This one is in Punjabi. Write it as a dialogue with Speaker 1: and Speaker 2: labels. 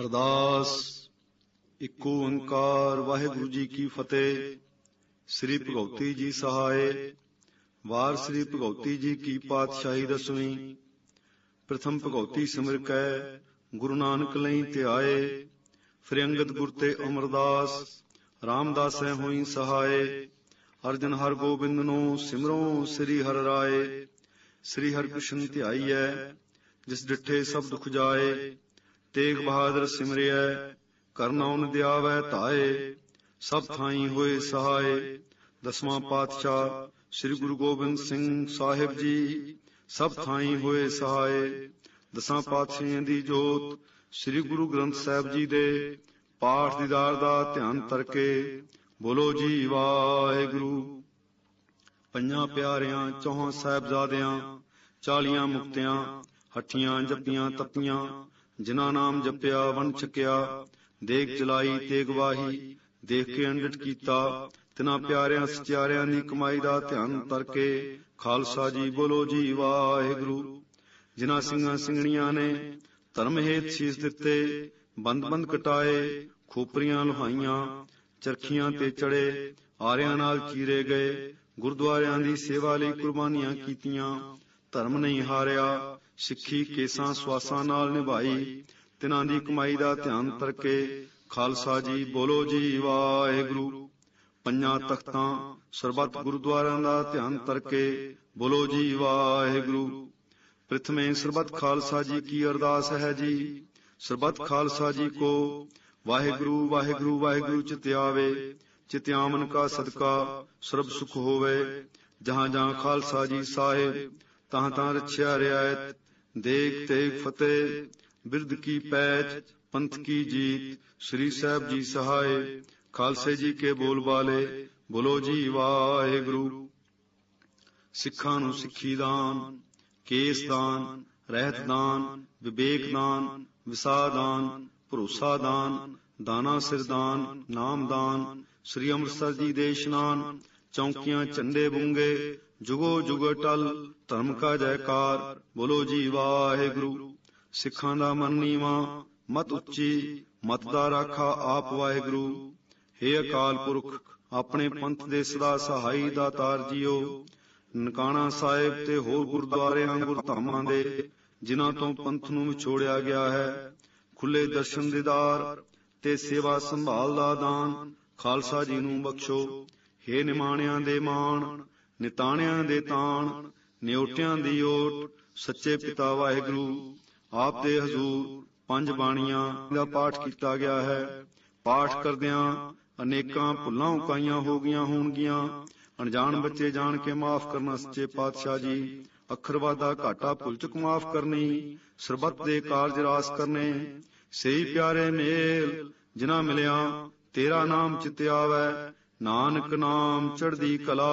Speaker 1: ਅਰਦਾਸ। ਇੱਕੋ ਓੰਕਾਰ, ਵਾਹਿਗੁਰੂ ਜੀ ਕੀ ਫਤਿਹ। ਸ੍ਰੀ ਭਗਉਤੀ ਜੀ ਸਹਾਏ। ਵਾਰ ਸ੍ਰੀ ਭਗਉਤੀ ਜੀ ਕੀ ਪਾਤਸ਼ਾਹੀ ਦਸਵੀਂ। ਪ੍ਰਥਮ ਭਗਉਤੀ ਸਿਮਰ ਕੈ, ਗੁਰੂ ਨਾਨਕ ਲਈ ਧਿਆਏ। ਫਿਰ ਗੁਰ ਤੇ ਅਮਰਦਾਸ, ਰਾਮਦਾਸ ਹੈ ਹੋਈ ਸਹਾਏ। ਅਰਜਨ ਹਰ ਗੋਬਿੰਦ ਨੂੰ ਸਿਮਰੋ ਸ੍ਰੀ ਹਰਿ ਰਾਏ। ਸ੍ਰੀ ਹਰਿ ਕ੍ਰਿਸ਼ਨ ਧਿਆਈਐ ਜਿਸ ਡਿਠੇ ਸਭ ਦੁਖ ਜਾਏ। ਤੇਗ ਬਹਾਦਰ ਸਿਮਰਿਐ ਕਰਨਾਉਨ ਦਿਆਵੈ ਧਾਏ, ਸਭ ਥਾਈ ਹੋਏ ਸਹਾਏ। ਦਸਵਾਂ ਪਾਤਸ਼ਾਹ ਸ੍ਰੀ ਗੁਰੂ ਗੋਬਿੰਦ ਸਿੰਘ ਸਾਹਿਬ ਜੀ, ਸਭ ਥਾਈ ਹੋਏ ਸਹਾਏ। ਦਸਾਂ ਪਾਤਸ਼ਾਹਾਂ ਦੀ ਜੋਤ ਸ੍ਰੀ ਗੁਰੂ ਗ੍ਰੰਥ ਸਾਹਿਬ ਜੀ ਦੇ ਪਾਠ ਦੀਦਾਰ ਦਾ ਧਿਆਨ ਤਰਕੇ। ਬੋਲੋ ਜੀ ਵਾਹਿਗੁਰੂ। ਪੰਜਾਂ ਪਿਆਰਿਆਂ, ਚੌਹਾਂ ਸਾਹਿਬਜ਼ਾਦਿਆਂ, ਚਾਲੀਆਂ ਮੁਕਤਿਆਂ, ਹੱਠੀਆਂ, ਜੱਪੀਆਂ, ਤਪੀਆਂ ਜਿਨ੍ਹਾਂ ਨਾਮ ਜਪਿਆ, ਵੰਡ ਛਕਿਆ, ਦੇਖ ਚਲਾਈ ਤੇ ਗਵਾਹੀ ਦੇਖ ਕੇ ਅੰਡਟ ਕੀਤਾ, ਤਿਨਾਂ ਪਿਆਰਿਆਂ, ਸਚਿਆਰਿਆਂ ਦੀ ਕਮਾਈ ਦਾ ਧਿਆਨ ਤਰਕੇ, ਖਾਲਸਾ ਜੀ ਬੋਲੋ ਜੀ, ਵਾਹਿਗੁਰੂ। ਜਿਨ੍ਹਾਂ ਸਿੰਘਾਂ ਸਿੰਘਣੀਆਂ ਨੇ ਧਰਮ ਹੇਤ ਸੀਸ ਦਿੱਤੇ, ਬੰਦ ਬੰਦ ਕਟਾਏ, ਖੋਪਰੀਆਂ ਲੁਹਾਈਆਂ, ਚਰਖੀਆਂ ਤੇ ਚੜੇ, ਆਰਿਆਂ ਨਾਲ ਚੀਰੇ ਗਏ, ਗੁਰਦੁਆਰਿਆਂ ਦੀ ਸੇਵਾ ਲਈ ਕੁਰਬਾਨੀਆਂ ਕੀਤੀਆਂ ਧਰਮ ਨਹੀਂ ਹਾਰਿਆ, ਸਿੱਖੀ ਕੇਸਾਂ ਸਵਾਸਾਂ ਨਾਲ ਨਿਭਾਈ, ਤਿਨਾਂ ਦੀ ਕਮਾਈ ਦਾ ਧਿਆਨ ਤਰਕੇ, ਖਾਲਸਾ ਜੀ ਬੋਲੋ ਜੀ, ਵਾਹਿਗੁਰੂ। ਪੰਜਾਂ ਤਖਤਾਂ, ਸਰਬੱਤ ਗੁਰਦੁਆਰਿਆਂ ਦਾ ਧਿਆਨ ਤਰਕੇ, ਬੋਲੋ ਜੀ, ਵਾਹਿਗੁਰੂ। ਪ੍ਰਥਮੇ ਸਰਬੱਤ ਖਾਲਸਾ ਜੀ ਕੀ ਅਰਦਾਸ ਹੈ ਜੀ? ਸਰਬੱਤ ਖਾਲਸਾ ਜੀ ਕੋ ਵਾਹਿਗੁਰੂ ਵਾਹਿਗੁਰੂ ਵਾਹਿਗੁਰੂ ਚਿਤਿਆਵੇ। ਚਿਤਿਆਮਨ ਕਾ ਸਦਕਾ, ਸਰਬ ਸੁਖ ਹੋਵੇ। ਜਹਾਂ ਜਹਾਂ ਖਾਲਸਾ ਜੀ ਸਾਹਿਬ ਤਾਂ ਤਾਂ ਰਛਿਆ ਰਿਆਇਤ ਦੇਖ ਤੇਗ ਫਤਿਹ ਬਿਰਦ ਕੀ ਪੈਚ ਪੰਥ ਕੀ ਜੀਤ ਸ੍ਰੀ ਸਾਹਿਬ ਜੀ ਸਹਾਇ ਖਾਲਸੇ ਜੀ ਕੇ ਬੋਲ ਬਾਲੇ ਬੋਲੋ ਜੀ ਵਾਹਿਗੁਰੂ ਸਿੱਖਾਂ ਨੂੰ ਸਿੱਖੀ ਦਾਨ ਕੇਸ ਦਾਨ ਰਹਿਤ ਦਾਨ ਵਿਵੇਕ ਦਾਨ ਵਿਸਾਦਾਨ ਭਰੋਸਾ ਦਾਨ ਦਾਨਾ ਸਿਰਦਾਨ ਨਾਮ ਦਾਨ ਸ੍ਰੀ ਅੰਮ੍ਰਿਤਸਰ ਜੀ ਦੇ ਇਸ਼ਨਾਨ ਚੌਂਕੀਆਂ ਝੰਡੇ ਬੁੰਗੇ ਜੁਗੋ ਜੁਗ ਟਲ, ਧਰਮ ਕਾ ਜੈਕਾਰ, ਬੋਲੋ ਜੀ ਵਾਹਿਗੁਰੂ। ਸਿੱਖਾਂ ਦਾ ਮਨ ਨੀਵਾ, ਮਤ ਉੱਚੀ, ਮਤ ਦਾ ਰਾਖਾ ਆਪ ਵਾਹਿਗੁਰੂ। ਹੇ ਅਕਾਲ ਪੁਰਖ, ਆਪਣੇ ਪੰਥ ਦੇ ਸਦਾ ਸਹਾਈ ਦਾਤਾਰ ਜੀਓ। ਨਨਕਾਣਾ ਸਾਹਿਬ ਤੇ ਹੋਰ ਗੁਰਦੁਆਰਿਆਂ ਗੁਰਧਾਮਾਂ ਦੇ, ਜਿਨ੍ਹਾਂ ਤੋਂ ਪੰਥ ਨੂੰ ਵਿਛੋੜਿਆ ਗਿਆ ਹੈ। ਖੁੱਲੇ ਦਰਸ਼ਨ ਦੀਦਾਰ ਤੇ ਸੇਵਾ ਸੰਭਾਲ ਦਾ ਦਾਨ, ਖਾਲਸਾ ਜੀ ਨੂੰ ਬਖਸ਼ੋ। ਹੇ ਨਿਮਾਣਿਆਂ ਦੇ ਮਾਣ ਨਿਤਾਣਿਆਂ ਦੇ ਤਾਣ, ਨਿਉਟਿਆਂ ਦੀ ਓਟ, ਸੱਚੇ ਪਿਤਾ ਵਾਹਿਗੁਰੂ, ਆਪ ਦੇ ਹਜ਼ੂਰ, ਪੰਜ ਬਾਣੀਆਂ ਦਾ ਪਾਠ ਕੀਤਾ ਗਿਆ ਹੈ। ਪਾਠ ਕਰਦਿਆਂ ਅਨੇਕਾਂ ਭੁੱਲਾਂ ਉਕਾਈਆਂ ਹੋ ਗਈਆਂ ਹੋਣਗੀਆਂ। ਅਣਜਾਣ ਬੱਚੇ ਜਾਣ ਕੇ ਮਾਫ ਕਰਨਾ ਸੱਚੇ ਪਾਤਸ਼ਾਹ ਜੀ। ਅੱਖਰਵਾਦਾ ਘਾਟਾ ਭੁੱਲ ਚੁੱਕ ਮਾਫ ਕਰਨੀ, ਸਰਬੱਤ ਦੇ ਕਾਰਜ ਰਾਸ ਕਰਨੇ। ਸਹੀ ਪਿਆਰੇ ਮੇਲ ਜਿਨਾ ਮਿਲਿਆ, ਤੇਰਾ ਨਾਮ ਚਿਤ ਆਵੈ। ਨਾਨਕ ਨਾਮ ਚੜਦੀ ਕਲਾ